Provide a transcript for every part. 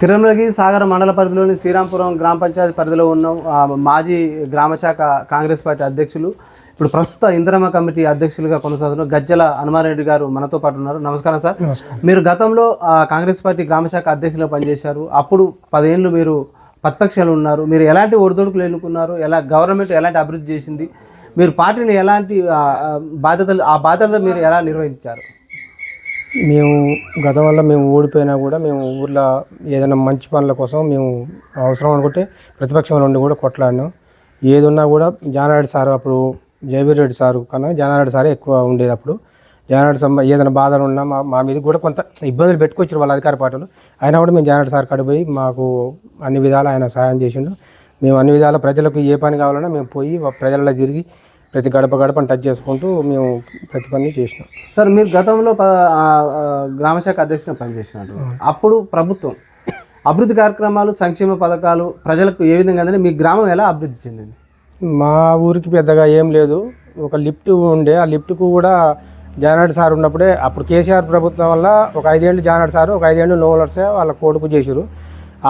తిరుమలగి సాగర మండల పరిధిలోని శ్రీరాంపురం గ్రామ పంచాయతీ పరిధిలో ఉన్న మాజీ గ్రామ శాఖ కాంగ్రెస్ పార్టీ అధ్యక్షులు ఇప్పుడు ప్రస్తుత ఇంద్రమ కమిటీ అధ్యక్షులుగా కొనసాగుతున్న గజ్జల హనుమారెడ్డి గారు మనతో పాటు ఉన్నారు. నమస్కారం సార్. మీరు గతంలో కాంగ్రెస్ పార్టీ గ్రామ శాఖ అధ్యక్షులుగా పనిచేశారు. అప్పుడు పదేళ్ళు మీరు ప్రతిపక్షాలు ఉన్నారు. మీరు ఎలాంటి ఒడిదొడుకులు ఎన్నుకున్నారు? ఎలా గవర్నమెంట్ ఎలాంటి అభివృద్ధి చేసింది? మీరు పార్టీని ఎలాంటి బాధ్యతలు ఆ బాధ్యతలు మీరు ఎలా నిర్వహించారు? మేము గతం వల్ల మేము ఓడిపోయినా కూడా మేము ఊర్లో ఏదైనా మంచి పనుల కోసం మేము అవసరం అనుకుంటే ప్రతిపక్షంలో ఉండి కూడా కొట్లాడినాం. ఏది ఉన్నా కూడా జానారెడ్డి సార్ అప్పుడు జయవీర్ రెడ్డి సారు కన్నా జానారెడ్డి సారే ఎక్కువ ఉండేది అప్పుడు. జానారెడ్డి సార్ ఏదైనా బాధలు ఉన్నా మా మా మీద కూడా కొంత ఇబ్బందులు పెట్టుకొచ్చారు వాళ్ళ అధికార పార్టీలు. అయినా కూడా మేము జానారెడ్డి సార్ కడిపోయి మాకు అన్ని విధాలు ఆయన సహాయం చేసిండు. మేము అన్ని విధాల ప్రజలకు ఏ పని కావాలన్నా మేము పోయి ప్రజల్లో తిరిగి ప్రతి గడప గడపని టచ్ చేసుకుంటూ మేము ప్రతి పని చేసినాం. సార్ మీరు గతంలో గ్రామశాఖ అధ్యక్షుని పనిచేసినట్టు. అప్పుడు ప్రభుత్వం అభివృద్ధి కార్యక్రమాలు సంక్షేమ పథకాలు ప్రజలకు ఏ విధంగా అందని మీ గ్రామం ఎలా అభివృద్ధి చెందింది? మా ఊరికి పెద్దగా ఏం లేదు. ఒక లిఫ్ట్ ఉండే ఆ లిఫ్ట్కు కూడా జానారెడ్డి సార్ ఉన్నప్పుడే అప్పుడు కేసీఆర్ ప్రభుత్వం వల్ల ఒక ఐదేళ్ళు జానారెడ్డి సారు ఒక ఐదేళ్ళు నోవలర్సే వాళ్ళ కొడుకు చేసిరు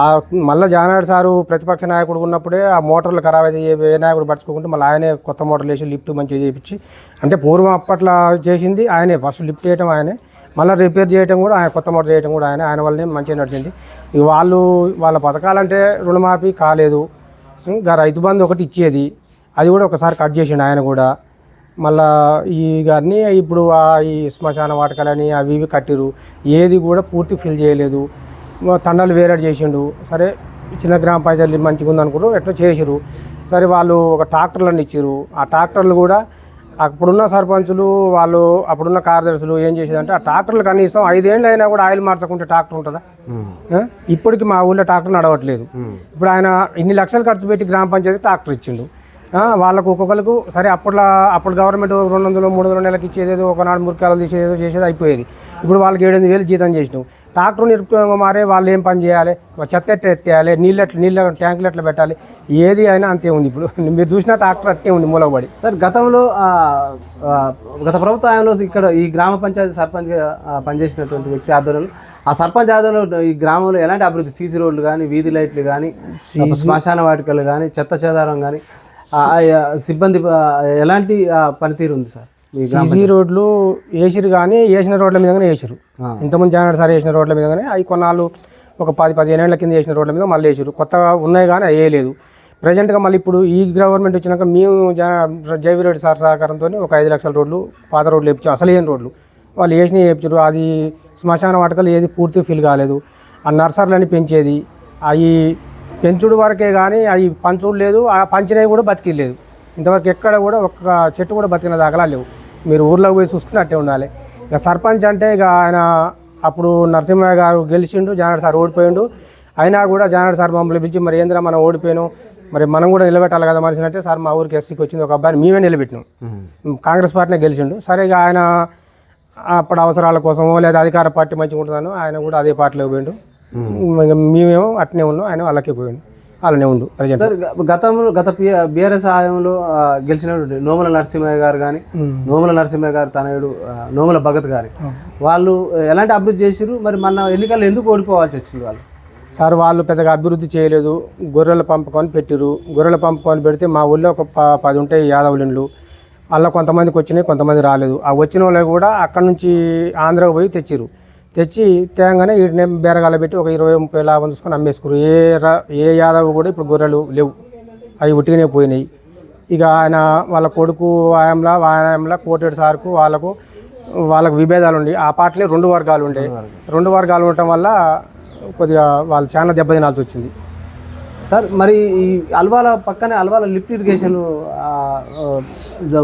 ఆ మళ్ళీ జానాడు సారు ప్రతిపక్ష నాయకుడు ఉన్నప్పుడే ఆ మోటార్లు ఖరాబ్ అయితే ఏ నాయకుడు పట్టుకోకుండా మళ్ళీ ఆయనే కొత్త మోటార్లు వేసి లిఫ్ట్ మంచిగా చేయించి అంటే పూర్వం అప్పట్లో చేసింది ఆయనే ఫస్ట్ లిఫ్ట్ చేయటం ఆయనే. మళ్ళీ రిపేర్ చేయటం కూడా ఆయన కొత్త మోటార్ చేయటం కూడా ఆయన. ఆయన వల్లనే మంచిగా నడిచింది. ఇక వాళ్ళు వాళ్ళ పథకాలంటే రుణమాఫీ కాలేదు. ఇంకా రైతు బంధు ఒకటి ఇచ్చేది. అది కూడా ఒకసారి కట్ చేసిండు ఆయన కూడా. మళ్ళా ఈ అన్నీ ఇప్పుడు ఆ ఈ శ్మశాన వాటకాలని అవి ఇవి కట్టిరు ఏది కూడా పూర్తి ఫిల్ చేయలేదు. తండాలు వేరేడు చేసిండు. సరే చిన్న గ్రామ పంచాయతీ మంచిగా ఉందనుకున్నారు ఎట్లా చేసిరు సరే వాళ్ళు ఒక ట్రాక్టర్లను ఇచ్చిరు ఆ ట్రాక్టర్లు కూడా అప్పుడున్న సర్పంచులు వాళ్ళు అప్పుడున్న కార్యదర్శులు ఏం చేసేదంటే ఆ ట్రాక్టర్లు కనీసం ఐదేళ్ళు అయినా కూడా ఆయిల్ మార్చకుంటే ట్రాక్టర్ ఉంటుందా? ఇప్పటికి మా ఊళ్ళో ట్రాక్టర్ నడవట్లేదు. ఇప్పుడు ఆయన ఇన్ని లక్షలు ఖర్చు పెట్టి గ్రామ పంచాయతీ ట్రాక్టర్ ఇచ్చిండు. వాళ్ళకు ఒక్కొక్కరికి సరే అప్పట్లో అప్పుడు గవర్నమెంట్ రెండు వందలు మూడు వందల నెలలకు ఇచ్చేదేదో ఒకనాడు మురికాలు తీసేదో చేసేది అయిపోయేది. ఇప్పుడు వాళ్ళకి ఏడెనిమిది వేలు జీతం చేసినాం. ట్రాక్టర్ నిరుపయోగంగా మారే వాళ్ళు ఏం పని చేయాలి? చెత్త ఎట్లా ఎత్తేయాలి? నీళ్ళు ఎట్లా నీళ్ళ ట్యాంకులు ఎట్లా పెట్టాలి? ఏది అయినా అంతే ఉంది ఇప్పుడు. మీరు చూసిన ట్రాక్టర్ అట్టే ఉంది మూలబడి సార్ గతంలో గత ప్రభుత్వ హయాంలో ఇక్కడ ఈ గ్రామ పంచాయతీ సర్పంచ్గా ఆ, పనిచేసినటువంటి వ్యక్తి ఆధ్వర్యంలో ఆ సర్పంచ్ ఆధ్వర్యంలో ఈ గ్రామంలో ఎలాంటి అభివృద్ధి? సీసీ రోడ్లు కానీ వీధి లైట్లు కానీ శ్మశాన వాటికలు కానీ చెత్త చెదారం కానీ సిబ్బంది ఎలాంటి పనితీరు ఉంది సార్? సీసీ రోడ్లు వేసిరు కానీ వేసిన రోడ్ల మీదగానే వేసిరు. ఇంతకుముందు జానాడు సార్ వేసిన రోడ్ల మీదగానే అవి కొన్నాళ్ళు ఒక పది పదిహేను ఏళ్ళ కింద వేసిన రోడ్ల మీద మళ్ళీ వేసిరు కొత్తగా ఉన్నాయి కానీ అవి వేయలేదు ప్రజెంట్గా మళ్ళీ ఇప్పుడు ఈ గవర్నమెంట్ వచ్చినాక మేము జైవిరెడ్డి సార్ సహకారంతో ఒక ఐదు లక్షల రోడ్లు పాత రోడ్లు వేపించాం. అసలు ఏం రోడ్లు? వాళ్ళు వేసినవి వేపించారు. అది శ్మశాన వాటకలు ఏది పూర్తి ఫిల్ కాలేదు. ఆ నర్సరీలని పెంచేది. అవి పెంచుడు వరకే కానీ అవి పంచుడు లేదు. ఆ పంచినవి కూడా బతికిలేదు ఇంతవరకు ఎక్కడ కూడా ఒక్క చెట్టు కూడా బతికిన దాఖలా లేవు. మీరు ఊర్లోకి పోయి చూసుకుని అట్టే ఉండాలి. ఇక సర్పంచ్ అంటే ఇక ఆయన అప్పుడు నరసింహయ్య గారు గెలిచిండు జానాడు సార్ ఓడిపోయిండు. అయినా కూడా జానాడు సార్ మమ్మల్ని పిలిచి మరి ఏందిరా మనం ఓడిపోయాను? మరి మనం కూడా నిలబెట్టాలి కదా మనిషిని అంటే సార్ మా ఊరికి ఎస్సీకి వచ్చింది ఒక అబ్బాయిని మేమే నిలబెట్టినాం. కాంగ్రెస్ పార్టీనే గెలిచిండు. సరే ఇక ఆయన అప్పుడు అవసరాల కోసమో లేదా అధికార పార్టీ మంచిగా ఉంటుందనో ఆయన కూడా అదే పార్టీలో పోయిండు. మేమేమో అట్నే ఉన్నాం ఆయన వాళ్ళకే పోయిండు. అలానే ఉండు ప్రజెంట్ సార్ గతంలో గత బీఆర్ఎస్ హయాంలో ఆ, గెలిచినటువంటి నోముల నరసింహయ్య గారు కానీ నోముల నరసింహయ్య గారు తనయుడు నోముల భగత్ గారి వాళ్ళు ఎలాంటి అభివృద్ధి చేసిరు మరి మన ఎన్నికల్లో ఎందుకు ఓడిపోవాల్సి వచ్చింది వాళ్ళు? సార్ వాళ్ళు పెద్దగా అభివృద్ధి చేయలేదు. గొర్రెల పంపకొని పెట్టిరు గొర్రెల పంపకొని పెడితే మా ఊళ్ళో ఒక పది ఉంటాయి యాదవులిండ్లు అలా కొంతమందికి వచ్చినాయి కొంతమంది రాలేదు. ఆ వచ్చిన వాళ్ళు కూడా అక్కడ నుంచి ఆంధ్రాకు పోయి తెచ్చిరు తెచ్చి తేగానే వీటిని బేరగాల పెట్టి ఒక ఇరవై ముప్పై లాభం చూసుకొని అమ్మేసుకురు. ఏ రా ఏ యాదవ్ కూడా ఇప్పుడు గొర్రెలు లేవు. అవి ఉట్టిగానే పోయినాయి. ఇక ఆయన వాళ్ళ కొడుకు వాయంలా వాయంలా కోటేడు సార్కు వాళ్ళకు వాళ్ళకు విభేదాలు ఉండి. ఆ పార్టీలో రెండు వర్గాలు ఉండే. రెండు వర్గాలు. ఉండటం వల్ల కొద్దిగా వాళ్ళు చాలా దెబ్బతినాల్సి వచ్చింది. సార్ మరి ఈ అల్వాల పక్కనే అల్వాల లిఫ్ట్ ఇరిగేషన్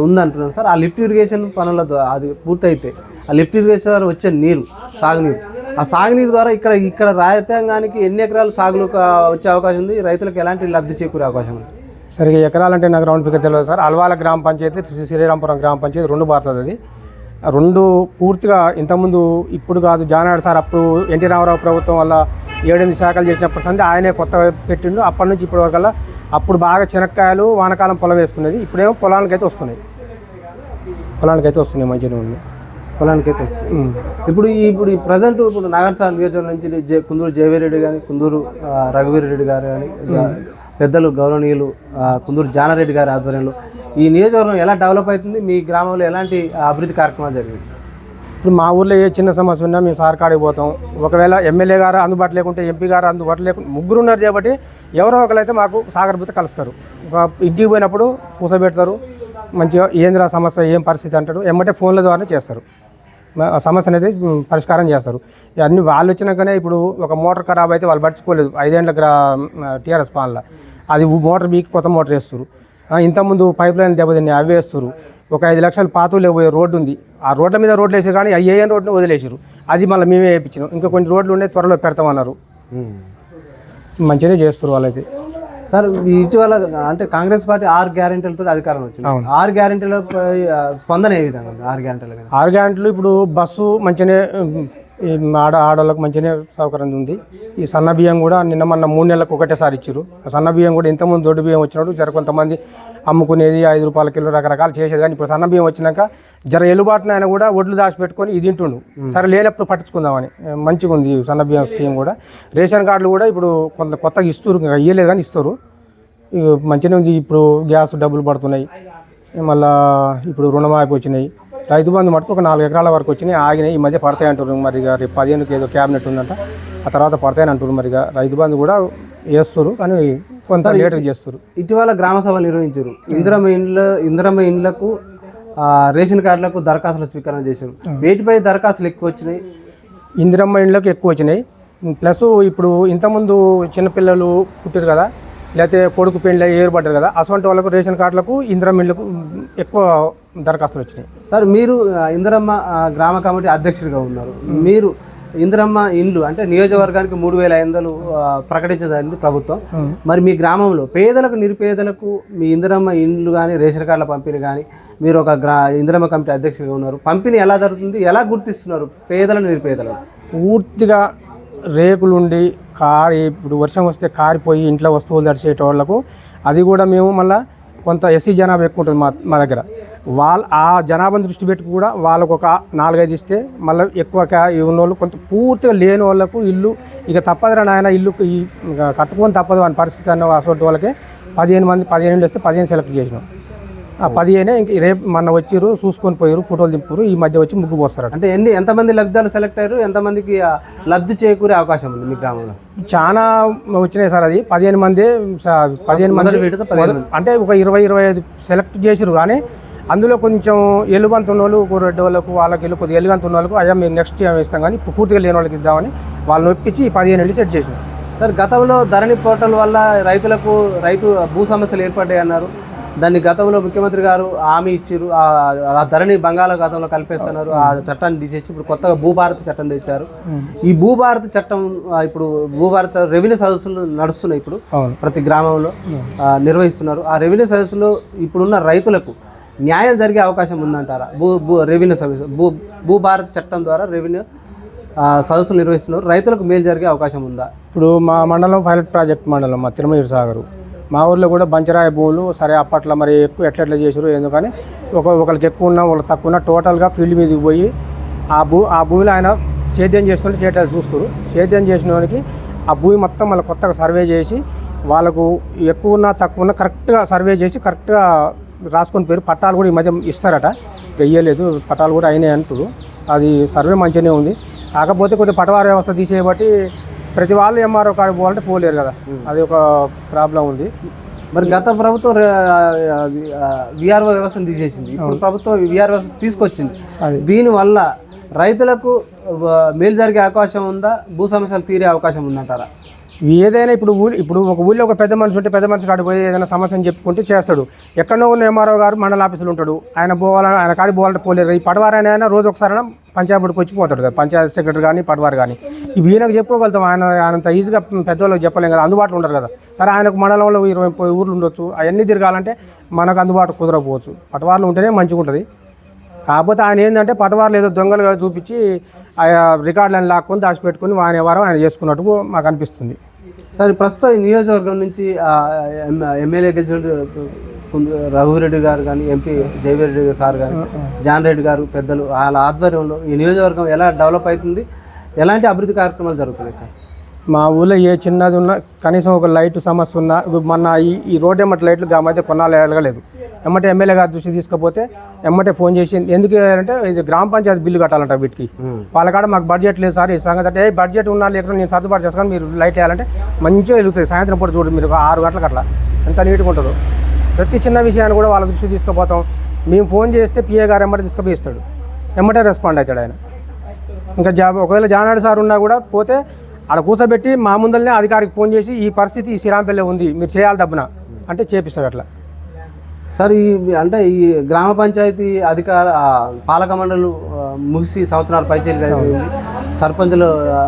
ఉందంటున్నారు సార్. ఆ లిఫ్ట్ ఇరిగేషన్ పనుల అది పూర్తయితే ఆ లిఫ్ట్ ఇరిగేషన్ ద్వారా వచ్చే నీరు సాగునీరు. ఆ సాగునీరు ద్వారా ఇక్కడ ఇక్కడ రాయతాంగానికి ఎన్ని ఎకరాలు సాగులు వచ్చే అవకాశం ఉంది? రైతులకు ఎలాంటి లబ్ధి చేకూరే అవకాశం ఉంది? సరిగా ఎకరాలంటే నాకు రౌండ్ ఫిగర్ తెలియదు సార్. అల్వాల గ్రామ పంచాయతీ శ్రీ శ్రీరాంపురం గ్రామ పంచాయతీ రెండు పడుతుంది అది. ఆ రెండు పూర్తిగా ఇంతకుముందు ఇప్పుడు కాదు జానాడు సార్ అప్పుడు ఎన్టీ రామారావు ప్రభుత్వం వల్ల ఏడెనిమిది శాఖలు చేసినప్పటి సంది ఆయనే కొత్త పెట్టిండు. అప్పటి నుంచి ఇప్పటి వరకల్లా అప్పుడు బాగా చెనక్కాయలు వానకాలం పొలం వేసుకునేది. ఇప్పుడేమో పొలానికి అయితే వస్తున్నాయి. పొలానికి అయితే వస్తున్నాయి మంచిగా ఉన్నాయి పొలానికైతే వస్తుంది ఇప్పుడు ఈ ఇప్పుడు ఈ ప్రజెంట్ ఇప్పుడు నాగర్సార్ నియోజకవర్గం నుంచి జే- కుందూరు జయవీరెడ్డి కానీ కుందూరు రఘువీరెడ్డి గారు కానీ పెద్దలు గౌరవనీయులు కుందూరు జానారెడ్డి గారి ఆధ్వర్యంలో ఈ నియోజకవర్గం ఎలా డెవలప్ అవుతుంది? మీ గ్రామంలో ఎలాంటి అభివృద్ధి కార్యక్రమాలు జరిగింది ఇప్పుడు మా ఊర్లో ఏ చిన్న సమస్య ఉన్నా మేము సార్ కాడికి పోతాం. ఒకవేళ ఎమ్మెల్యే గారు అందుబాటు లేకుంటే ఎంపీ గారు అందుబాటు లేకుంటే ముగ్గురు ఉన్నారు కాబట్టి ఎవరో ఒకరైతే మాకు సాగరభూత కలుస్తారు. ఒక ఇంటికి పోయినప్పుడు కూసబెడతారు మంచిగా ఏందిరా సమస్య ఏం పరిస్థితి అంటారు. ఎమ్మటే ఫోన్ల ద్వారా చేస్తారు. సమస్య అనేది పరిష్కారం చేస్తారు. అన్ని వాళ్ళు వచ్చినాకనే ఇప్పుడు ఒక మోటార్ ఖరాబ్ అయితే వాళ్ళు పట్టించుకోలేదు. ఐదేళ్ళ గ్రా టీఆర్ఎస్ పాలన. అది మోటార్ బీకి కొత్త మోటార్ వేస్తారు. ఇంతకుముందు పైప్ లైన్ దెబ్బతిన్నాయి అవి వేస్తారు. ఒక ఐదు లక్షలు పాతులు పోయే రోడ్డు ఉంది. ఆ రోడ్ల మీద రోడ్లు వేసారు కానీ ఏఎన్ రోడ్ని వదిలేసారు. అది మళ్ళీ మేమే వేయించినాం. ఇంకా కొన్ని రోడ్లు ఉండే త్వరలో పెడతామన్నారు. మంచిగానే చేస్తారు వాళ్ళైతే. సార్ ఇటీవల అంటే కాంగ్రెస్ పార్టీ ఆరు గ్యారెంటీలతో అధికారం వచ్చింది. ఆరు గ్యారెంటీలపై ఆ, స్పందన ఏ విధంగా ఉంది? ఆరు గ్యారెంటీల మీద. ఆరు గంటలు ఇప్పుడు బస్సు మంచిగానే ఆడ ఆడవాళ్ళకి మంచిగానే సౌకర్యం ఉంది. ఈ సన్న బియ్యం కూడా నిన్న మొన్న మూడు నెలలకు ఒకటేసారి ఇచ్చారు ఆ సన్న బియ్యం కూడా ఇంతకుముందు దొడ్డు బియ్యం వచ్చినప్పుడు జర కొంతమంది అమ్ముకునేది ఐదు రూపాయల కిలో రకరకాలు చేసేది. కానీ ఇప్పుడు సన్న బియ్యం వచ్చినాక జర ఎలుబాటున ఆయన కూడా ఒడ్లు దాచిపెట్టుకొని ఇది తింటుండు. సరే లేనప్పుడు పట్టించుకుందామని. మంచిగా ఉంది సన్న బియ్యం స్కీమ్ కూడా. రేషన్ కార్డులు కూడా ఇప్పుడు కొంత కొత్తగా ఇస్తారు ఇంకా ఇయ్యలేదు కానీ ఇస్తారు. మంచిగానే ఉంది. ఇప్పుడు గ్యాస్ డబ్బులు పడుతున్నాయి. మళ్ళా ఇప్పుడు రుణమాఫీ వచ్చినాయి. రైతు బంధు మటుకు ఒక నాలుగు ఎకరాల వరకు వచ్చినాయి ఆగినాయి. ఈ మధ్య పడతాయి అంటారు మరి రేపు పదిహేనుకి ఏదో క్యాబినెట్ ఉందంట. ఆ తర్వాత పడతాయని అంటారు మరి రైతు బంధు కూడా వేస్తారు కానీ కొంత లేటర్ చేస్తారు ఇటీవల గ్రామ సభలు నిర్వహించారు ఇందిరమ్మ ఇండ్ల ఇందిరమ్మ ఇండ్లకు రేషన్ కార్డులకు దరఖాస్తులు స్వీకరణ చేశారు. వేటిపై దరఖాస్తులు ఎక్కువ వచ్చినాయి. ఇందిరమ్మ ఇండ్లకు ఎక్కువ వచ్చినాయి. ప్లస్ ఇప్పుడు ఇంతకుముందు చిన్నపిల్లలు పుట్టారు కదా లేకపోతే కొడుకు పెళ్ళి ఏర్పడ్డారు కదా అటువంటి వాళ్ళకు రేషన్ కార్డులకు ఇందిరమ్మ ఇండ్లకు ఎక్కువ దరఖాస్తులు వచ్చినాయి. సార్ మీరు ఇందిరమ్మ గ్రామ కమిటీ అధ్యక్షుడిగా ఉన్నారు. మీరు ఇందిరమ్మ ఇండ్లు అంటే నియోజకవర్గానికి మూడు వేల ఐదు వందలు ప్రకటించదైంది ప్రభుత్వం. మరి మీ గ్రామంలో పేదలకు నిరుపేదలకు మీ ఇందిరమ్మ ఇండ్లు కానీ రేషన్ కార్డుల పంపిణీ కానీ మీరు ఒక గ్రా ఇందిరమ్మ కమిటీ అధ్యక్షుడిగా ఉన్నారు. పంపిణీ ఎలా జరుగుతుంది? ఎలా గుర్తిస్తున్నారు పేదలను నిరుపేదలను పూర్తిగా రేకులుండి కారి ఇప్పుడు వర్షం వస్తే కారిపోయి ఇంట్లో వస్తువులు దర్శేటోళ్ళకు అది కూడా మేము మళ్ళీ కొంత ఎస్సీ జనాభా ఎక్కువ ఉంటుంది మా మా దగ్గర. వాళ్ళ ఆ జనాభాను దృష్టి పెట్టి కూడా వాళ్ళకు ఒక నాలుగైదు ఇస్తే మళ్ళీ ఎక్కువ కా- ఉన్న వాళ్ళు కొంత పూర్తిగా లేని వాళ్ళకు ఇల్లు ఇక తప్పదురా నాయన ఇల్లు ఈ ఇక కట్టుకొని తప్పదు అని పరిస్థితి అన్న అసలు వాళ్ళకి పదిహేను మంది పదిహేను ఇస్తే వస్తే పదిహేను సెలెక్ట్ చేసినాం. పదిహేనే ఇంక రేపు మొన్న వచ్చిర్రు చూసుకొని పోయారు ఫోటోలు దింపారు ఈ మధ్య వచ్చి ముగ్గు పోస్తారు అంటే ఎన్ని ఎంతమంది లబ్ధిదారులు సెలెక్ట్ అయ్యారు? ఎంతమందికి లబ్ధి చేకూరే అవకాశం ఉంది మీ గ్రామంలో? చాలా వచ్చినాయి సార్ అది. పదిహేను మంది పదిహేను మంది అంటే ఒక ఇరవై ఇరవై ఐదు సెలెక్ట్ చేసిరు కానీ అందులో కొంచెం ఎలుగంత ఉన్న వాళ్ళు రెడ్డి వాళ్ళకు వాళ్ళకి వెళ్ళి కొద్దిగా ఎలుగంత ఉన్న వాళ్ళకు అయ్యా మీరు నెక్స్ట్ ఏమి ఇస్తాం కానీ ఇప్పుడు పూర్తిగా లేని వాళ్ళకి ఇద్దామని వాళ్ళని ఒప్పించి ఈ పదిహేను వెళ్ళి సెట్ చేసినాం సార్ గతంలో ధరణి పోర్టల్ వల్ల రైతులకు రైతు భూ సమస్యలు ఏర్పడ్డాయి అన్నారు దాన్ని గతంలో ముఖ్యమంత్రి గారు హామీ ఇచ్చారు. ఆ ధరణి బంగాళాఖాతంలో కలిపేస్తున్నారు. ఆ చట్టాన్ని తీసేసి ఇప్పుడు కొత్తగా భూభారతి చట్టం తెచ్చారు. ఈ భూభారతి చట్టం ఇప్పుడు భూభారత రెవెన్యూ సదస్సులు నడుస్తున్నాయి ఇప్పుడు ప్రతి గ్రామంలో నిర్వహిస్తున్నారు. ఆ రెవెన్యూ సదస్సులో ఇప్పుడున్న రైతులకు న్యాయం జరిగే అవకాశం ఉందంటారా? భూ భూ రెవెన్యూ సర్వీస్ భూ భూభారత్ చట్టం ద్వారా రెవెన్యూ సదస్సులు నిర్వహిస్తున్నారు. రైతులకు మేలు జరిగే అవకాశం ఉందా? ఇప్పుడు మా మండలం పైలట్ ప్రాజెక్ట్ మండలం మా తిరుమల సాగరు. మా ఊర్లో కూడా బంచరాయ భూములు సరే అప్పట్లో మరి ఎక్కువ ఎట్లా ఎట్లా చేసారు ఎందుకని ఒక ఒకరికి ఎక్కువ ఉన్నా వాళ్ళకి తక్కువ ఉన్నా టోటల్గా ఫీల్డ్ మీదకి పోయి ఆ భూ ఆ భూమిలో ఆయన సేద్యం చేస్తుంటే చేయటాలు చూస్తారు సేద్యం చేసిన వానికి ఆ భూమి మొత్తం మళ్ళీ కొత్తగా సర్వే చేసి వాళ్ళకు ఎక్కువ ఉన్నా తక్కువ ఉన్నా కరెక్ట్గా సర్వే చేసి కరెక్ట్గా రాసుకొని పేరు పట్టాలు కూడా ఈ మధ్య ఇస్తారట. వెయ్యలేదు ఇయ్యలేదు పట్టాలు కూడా అయినాయి అంటారు అది సర్వే మంచిగానే ఉంది. కాకపోతే కొంచెం పటవార వ్యవస్థ తీసేయబట్టి ప్రతి వాళ్ళు ఎంఆర్ఓ కాడికి పోవాలంటే పోలేరు కదా. అది ఒక ప్రాబ్లం ఉంది. మరి గత ప్రభుత్వం విఆర్ఓ వ్యవస్థను తీసేసింది. ఇప్పుడు ప్రభుత్వం విఆర్ వ్యవస్థ తీసుకొచ్చింది. దీనివల్ల రైతులకు మేలు జరిగే అవకాశం ఉందా? భూ సమస్యలు తీరే అవకాశం ఉందంటారా? ఏదైనా ఇప్పుడు ఊరి ఇప్పుడు ఒక ఊళ్ళో ఒక పెద్ద మనిషి ఉంటే పెద్ద మనిషి కాడికి పోయి ఏదైనా సమస్యను చెప్పుకుంటూ చేస్తాడు. ఎక్కడో ఉన్న ఎంఆర్ఓ గారు మండల ఆఫీసులు ఉంటాడు. ఆయన పోవాలని ఆయన కాడికి పోవాలంటే పోలేరు ఈ పడవారైనా అయినా రోజు ఒకసారి పంచాయతీకి వచ్చి పోతాడు కదా. పంచాయతీ సెక్రటరీ కానీ పడవారు కానీ ఇవి ఈయనకు చెప్పుకోగలుగుతాం. ఆయన ఆయనంత ఈజీగా పెద్దవాళ్ళకి చెప్పలేం కదా. అందుబాటులో ఉండరు కదా. సరే ఆయనకు మండలంలో ఇరవై ఊర్లు ఉండొచ్చు. అవన్నీ తిరగాలంటే మనకు అందుబాటు కుదరకపోవచ్చు. పటవార్లు ఉంటేనే మంచిగా ఉంటుంది. కాకపోతే ఆయన ఏంటంటే పటవార్లు ఏదో దొంగలుగా చూపించి ఆ రికార్డులను లాక్కొని దాచిపెట్టుకుని ఆయన వారం ఆయన చేసుకున్నట్టు మాకు అనిపిస్తుంది. సరే ప్రస్తుతం ఈ నియోజకవర్గం నుంచి ఎమ్మెల్యే గెలిచిన రఘురెడ్డి గారు కానీ ఎంపీ జయవీరెడ్డి సార్ కానీ జాన్ రెడ్డి గారు పెద్దలు వాళ్ళ ఆధ్వర్యంలో ఈ నియోజకవర్గం ఎలా డెవలప్ అవుతుంది? ఎలాంటి అభివృద్ధి కార్యక్రమాలు జరుగుతున్నాయి సార్? మా ఊళ్ళో ఏ చిన్నది ఉన్నా కనీసం ఒక లైట్ సమస్య ఉన్నా మొన్న ఈ ఈ రోడ్ ఎమ్మటి లైట్లు మధ్య కొన్నాళ్ళు వెళ్ళగలేదు ఎమ్మటే ఎమ్మెల్యే గారి దృష్టి తీసుకపోతే ఎమ్మటే ఫోన్ చేసి ఎందుకు అంటే ఇది గ్రామ పంచాయతీ బిల్లు కట్టాలంట వీటికి. వాళ్ళ కాడ మాకు బడ్జెట్ లేదు సార్ ఈ సంగతి అంటే "ఏ, బడ్జెట్ ఉన్నా లేకుండా నేను సర్దుబాటు చేసుకొని మీరు లైట్ వేయాలంటే మంచిగా వెలుగుతుంది. సాయంత్రం పూట చూడు మీరు ఆరు గంటలకు అట్లా. ఎంత నీట్గా ఉంటుందో. ప్రతి చిన్న విషయాన్ని కూడా వాళ్ళ దృష్టి తీసుకుపోతాం. మేము ఫోన్ చేస్తే పిఏ గారు ఎమ్మటే తీసుకుపోయి ఇస్తాడు. ఎమ్మటే రెస్పాండ్ అవుతాడు ఆయన. ఇంకా జా ఒకవేళ జానాడు సార్ ఉన్నా కూడా పోతే ఆడ కూర్చోబెట్టి మా ముందరనే అధికారికి ఫోన్ చేసి ఈ పరిస్థితి ఈ శ్రీరాంపల్లి ఉంది మీరు చేయాలి దబ్బున అంటే చేపిస్తాడు అట్లా. సార్ ఈ అంటే ఈ గ్రామ పంచాయతీ అధికార పాలక మండలి ముగిసి సంవత్సరాల పైచేరి సర్పంచులు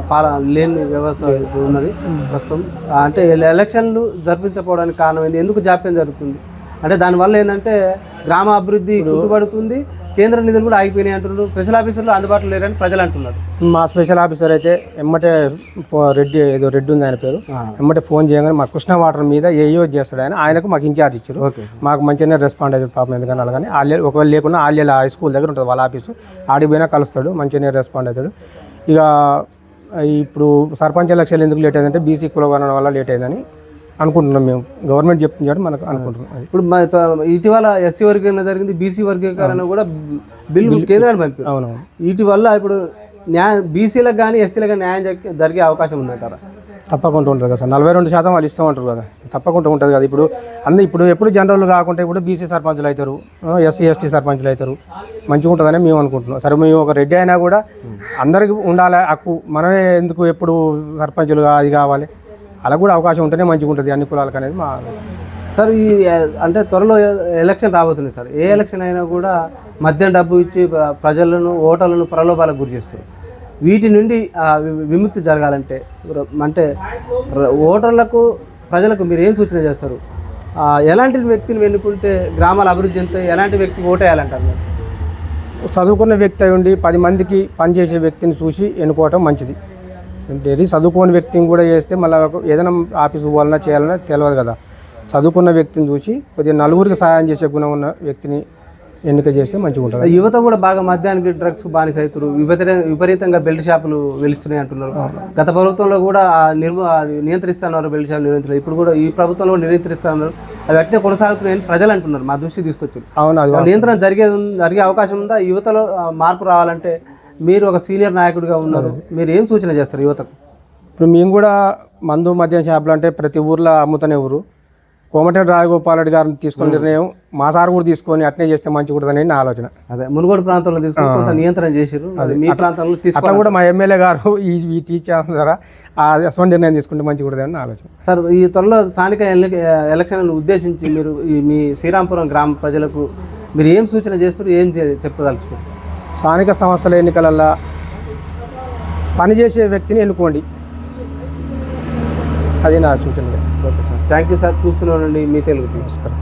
పాల లేని వ్యవస్థ ఉన్నది ప్రస్తుతం. అంటే ఎల- ఎలక్షన్లు జరిపించకపోవడానికి కారణం ఏంది ఎందుకు జాప్యం జరుగుతుంది? అంటే దానివల్ల ఏంటంటే గ్రామ అభివృద్ధి కుంటుపడుతుంది కేంద్ర నిధులు కూడా ఆగిపోయినాయి అంటున్నారు. స్పెషల్ ఆఫీసర్లు అందుబాటులో లేరని ప్రజలు అంటున్నారు. మా స్పెషల్ ఆఫీసర్ అయితే ఎమ్మటే రెడ్డి ఏదో రెడ్డి ఉంది ఆయన పేరు. ఎమ్మటే ఫోన్ చేయగానే మా కృష్ణ వాటర్ మీద ఏయో చేస్తాడు ఆయన. ఆయనకు మాకు ఇన్ఛార్జ్ ఇచ్చారు. ఓకే. మాకు మంచిగానే రెస్పాండ్ అవుతుంది పాపం ఎందుకని అలాగని ఆల్య ఒకవేళ లేకుండా ఆల్య హై స్కూల్ దగ్గర ఉంటుంది. వాళ్ళ ఆఫీసు ఆడికి పోయినా కలుస్తాడు. మంచిగానే రెస్పాండ్ అవుతాడు. ఇక ఇప్పుడు సర్పంచ్ ఎలక్షన్ ఎందుకు లేట్ అయిందంటే బీసీ కులగణన వల్ల లేట్ అయిందని అనుకుంటున్నాం మేము. గవర్నమెంట్ చెప్తుంది మనకు అనుకుంటున్నాం. ఇప్పుడు ఇటీవల ఎస్సీ వర్గీకరణ జరిగింది బీసీ వర్గీకరణ కూడా బిల్లు కేంద్రానికి పంపారు. అవునవును. వీటి వల్ల ఇప్పుడు న్యాయ బీసీలకు కానీ ఎస్సీలకు కానీ న్యాయం జరిగే- అవకాశం ఉందంటారా? తప్పకుండా ఉంటుంది కదా సార్. నలభై రెండు శాతం వాళ్ళు ఇస్తామంటారు కదా. తప్పకుండా ఉంటుంది కదా. ఇప్పుడు అన్ని ఇప్పుడు ఎప్పుడు జనరల్ కాకుండా ఇప్పుడు బీసీ సర్పంచులు అవుతారు. ఎస్సీ ఎస్టీ సర్పంచులు అవుతారు. మంచిగా ఉంటుందని మేము అనుకుంటున్నాం. సరే మేము ఒక రెడ్డి అయినా కూడా అందరికి ఉండాలి హక్కు. మనమే ఎందుకు ఎప్పుడు సర్పంచులు అది కావాలి? అలా కూడా అవకాశం ఉంటేనే మంచిగా ఉంటుంది అన్ని కులాలకు అనేది మా. సార్ ఈ అంటే త్వరలో ఎలక్షన్ రాబోతుంది సార్. ఏ ఎలక్షన్ అయినా కూడా మద్యం డబ్బు ఇచ్చి ప్ర- ప్రజలను ఓటర్లను ప్రలోభాలకు గురి చేస్తారు. వీటి నుండి విముక్తి జరగాలంటే అంటే ఓటర్లకు ప్రజలకు మీరు ఏం సూచన చేస్తారు? ఎలాంటి వ్యక్తిని ఎన్నుకుంటే గ్రామాల అభివృద్ధి చెందుతాయి? ఎలాంటి వ్యక్తికి ఓటేయాలంటారు మీరు? చదువుకున్న వ్యక్తి అయి ఉండి పది మందికి పనిచేసే వ్యక్తిని చూసి ఎన్నుకోవటం మంచిది. అంటే చదువుకోని వ్యక్తిని కూడా చేస్తే మళ్ళీ ఏదైనా ఆఫీసు పోవాలన్నా చేయాలన్నా తెలియదు కదా. చదువుకున్న వ్యక్తిని చూసి కొద్దిగా నలుగురికి సహాయం చేసే గుణం ఉన్న వ్యక్తిని ఎన్నిక చేస్తే మంచిగా ఉంటుంది. యువత కూడా బాగా మద్యానికి డ్రగ్స్ బానిస అవుతారు విపరీత విపరీతంగా బెల్ట్ షాపులు వెలుస్తున్నాయి అంటున్నారు. గత ప్రభుత్వంలో కూడా ఆ నిర్మ నియంత్రిస్తున్నారు బెల్ట్ షాపులు నియంత్రణ ఇప్పుడు కూడా ఈ ప్రభుత్వంలో నియంత్రిస్తున్నారు. అవి అట్టే కొనసాగుతున్నాయని ప్రజలు అంటున్నారు మా దృష్టి తీసుకొచ్చారు. అవును నియంత్రణ జరిగే జరిగే అవకాశం ఉందా? యువతలో మార్పు రావాలంటే మీరు ఒక సీనియర్ నాయకుడిగా ఉన్నారు. మీరు ఏం సూచన చేస్తారు యువతకు? ఇప్పుడు మేము కూడా మందు మద్యం షాపులు అంటే ప్రతి ఊర్లో అమ్ముతూనే ఊరు. కోమటిరెడ్డి రాజగోపాల్ రెడ్డి గారిని తీసుకున్న నిర్ణయం మా సార్ కూడా తీసుకొని అట్నే చేస్తే మంచిగా ఉంటుందని నా ఆలోచన. అదే మునుగోడు ప్రాంతంలో తీసుకుని కొంత నియంత్రణ చేశారు అది. మీ ప్రాంతంలో అట్లా కూడా మా ఎమ్మెల్యే గారు ఈ ఈ టీచర్ ద్వారా ఆ అటువంటి నిర్ణయం తీసుకుంటే మంచిగా ఉంటుందని నా ఆలోచన. సార్ ఈ త్వరలో స్థానిక ఎన్నిక ఎలక్షన్లను ఉద్దేశించి మీరు ఈ మీ శ్రీరాంపురం గ్రామ ప్రజలకు మీరు ఏం సూచన చేస్తారు ఏం చెప్పదలుచుకోండి స్థానిక సంస్థల ఎన్నికలల్లో పనిచేసే వ్యక్తిని ఎన్నుకోండి. అది నా సూచన okay sir. Thank you sir చూస్తున్నానండి మీ తెలుగు నమస్కారం.